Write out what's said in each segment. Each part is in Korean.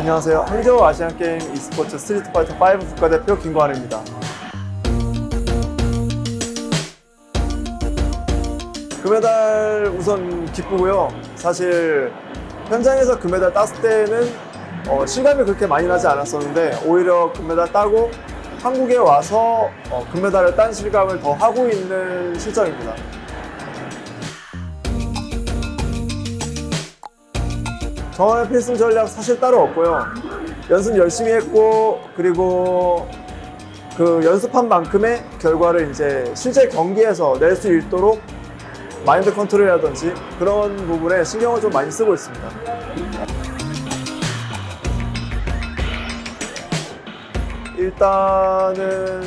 안녕하세요. 항저우 아시안게임 e스포츠 스트리트 파이터 5 국가대표 김광환입니다. 금메달 우선 기쁘고요. 사실 현장에서 금메달 땄을 때는 어, 실감이 그렇게 많이 나지 않았었는데 오히려 금메달 따고 한국에 와서 어, 금메달을 딴 실감을 더 하고 있는 실정입니다. 저의 필승 전략 사실 따로 없고요. 연습 열심히 했고 그리고 그 연습한 만큼의 결과를 이제 실제 경기에서 낼 수 있도록 마인드 컨트롤이라든지 그런 부분에 신경을 좀 많이 쓰고 있습니다. 일단은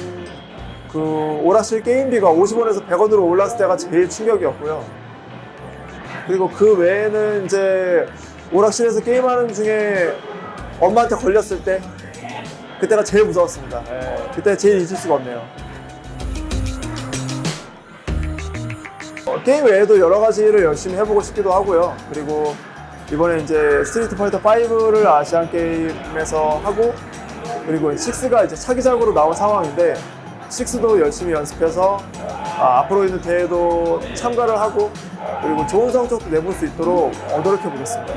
그 오락실 게임비가 50원에서 100원으로 올랐을 때가 제일 충격이었고요. 그리고 그 외에는 이제 오락실에서 게임하는 중에 엄마한테 걸렸을 때 그때가 제일 무서웠습니다. 예, 그때 제일 잊을 수가 없네요. 어, 게임 외에도 여러 가지를 열심히 해보고 싶기도 하고요. 그리고 이번에 이제 스트리트 파이터 5를 아시안 게임에서 하고 그리고 6가 이제 차기작으로 나온 상황인데 6도 열심히 연습해서 아, 앞으로 있는 대회도 참가를 하고 그리고 좋은 성적도 내볼 수 있도록 어, 노력해 보겠습니다.